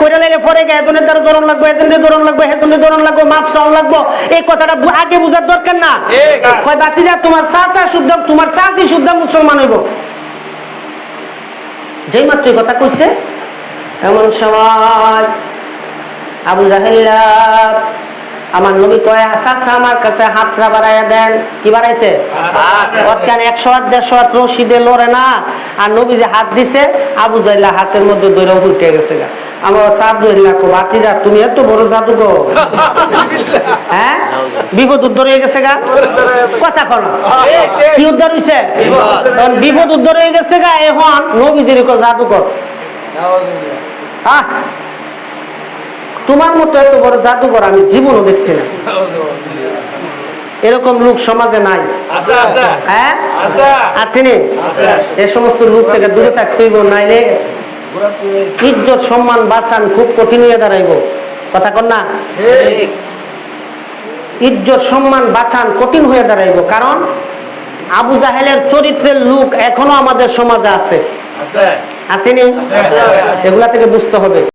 কইরা লাগে পরে গে এজনের দ্বারা ধরন লাগবো এজনের ধরন লাগবো হেজনের ধরন লাগবো মাপ সাউন লাগবো। এই কথাটা আগে বোঝার দরকার না। কয় বাতিজা তোমার চাচা শুদ্ধ তোমার চাচি শুদ্ধ মুসলমান হইব। যেই মাত্র এই কথা কইছে এমন সময় আবু জাহেল্লা আমার নবী কয় চাচা আমার কাছে হাতটা বাড়াইয়া দেন। কি বাড়াইছে? হাত। কেন একশো হাত দেড়শো হাত রশিদে লড়ে না। আর নবী যে হাত দিছে আবু জাহেল্লা হাতের মধ্যে দৈরা উল্টে গেছে গা। আমার তুমি এত বড় জাদু গো হ্যাঁ? বিপদ উদ্ধার হয়ে গেছে গা। কথা কর কি উদ্ধার হইছে? বিপদ। উদ্ধার হয়ে গেছে গা এখন নবীদের কো জাদুকর। আহ! তোমার মতো এত বড় জাদুকর আমি জীবনও দেখছি না। এরকম লোক সমাজে নাই। আচ্ছা হ্যাঁ? আসেনি এ সমস্ত লোক থেকে দূরে থাকতে হইব নাইলে ইজ্জত সম্মান বাঁচান খুব কঠিন হয়ে দাঁড়াইব। কথা কর না? ইজ্জত সম্মান বাঁচান কঠিন হয়ে দাঁড়াইব। কারণ আবু জাহেলের চরিত্রের লোক এখনও আমাদের সমাজে আছে। আসেনি এগুলা থেকে বুঝতে হবে।